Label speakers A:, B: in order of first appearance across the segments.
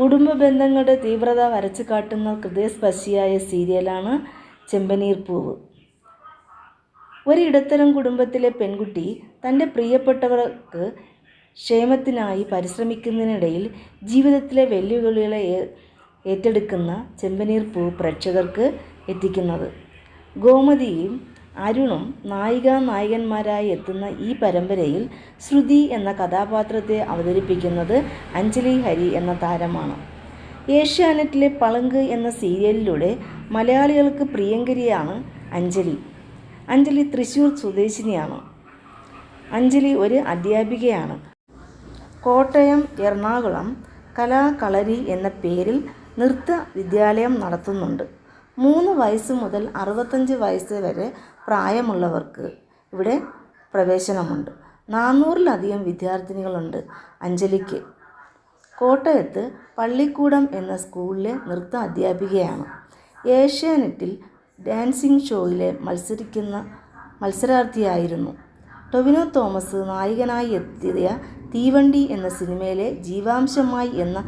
A: കുടുംബ ബന്ധങ്ങളുടെ തീവ്രത വരച്ചു കാട്ടുന്ന ഹൃദയസ്പർശിയായ സീരിയലാണ് ചെമ്പനീർ പൂവ്. ഒരിടത്തരം കുടുംബത്തിലെ പെൺകുട്ടി തന്റെ പ്രിയപ്പെട്ടവർക്ക് ക്ഷേമത്തിനായി പരിശ്രമിക്കുന്നതിനിടയിൽ ജീവിതത്തിലെ വെല്ലുവിളികളെ ഏറ്റെടുക്കുന്ന ചെമ്പനീർ പൂവ് പ്രേക്ഷകർക്ക് എത്തിക്കുന്നത്. ഗോമതിയും അരുണും നായിക നായകന്മാരായി എത്തുന്ന ഈ പരമ്പരയിൽ ശ്രുതി എന്ന കഥാപാത്രത്തെ അവതരിപ്പിക്കുന്നത് അഞ്ജലി ഹരി എന്ന താരമാണ്. ഏഷ്യാനെറ്റിലെ പളങ്ക് എന്ന സീരിയലിലൂടെ മലയാളികൾക്ക് പ്രിയങ്കരിയാണ് അഞ്ജലി. അഞ്ജലി തൃശൂർ സ്വദേശിനിയാണ്. അഞ്ജലി ഒരു അധ്യാപികയാണ്. കോട്ടയം എറണാകുളം കലാകളരി എന്ന പേരിൽ നൃത്ത വിദ്യാലയം നടത്തുന്നുണ്ട്. മൂന്ന് വയസ്സ് മുതൽ അറുപത്തഞ്ച് വയസ്സ് വരെ പ്രായമുള്ളവർക്ക് ഇവിടെ പ്രവേശനമുണ്ട്. നാനൂറിലധികം വിദ്യാർത്ഥിനികളുണ്ട്. അഞ്ജലിക്ക് കോട്ടയത്ത് പള്ളിക്കൂടം എന്ന സ്കൂളിലെ നൃത്ത അധ്യാപികയാണ്. ഏഷ്യാനെറ്റിൽ ഡാൻസിംഗ് ഷോയിലെ മത്സരിക്കുന്ന മത്സരാർത്ഥിയായിരുന്നു. ടൊവിനോ തോമസ് നായകനായി എത്തിയ തീവണ്ടി എന്ന സിനിമയിലെ ജീവാംശമായി എന്ന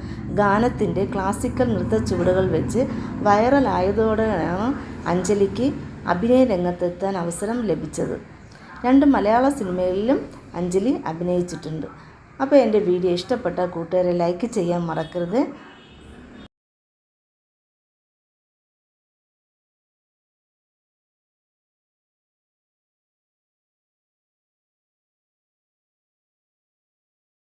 A: ഗാനത്തിന്റെ ക്ലാസിക്കൽ നൃത്ത ചുവടുകൾ വെച്ച് വൈറലായതോടെയാണ് അഞ്ജലിക്ക് അഭിനയ രംഗത്തെത്താൻ അവസരം ലഭിച്ചത്. രണ്ട് മലയാള സിനിമകളിലും അഞ്ജലി അഭിനയിച്ചിട്ടുണ്ട്. അപ്പോൾ എന്റെ വീഡിയോ ഇഷ്ടപ്പെട്ട കൂട്ടുകാരെ ലൈക്ക് ചെയ്യാൻ മറക്കരുത്.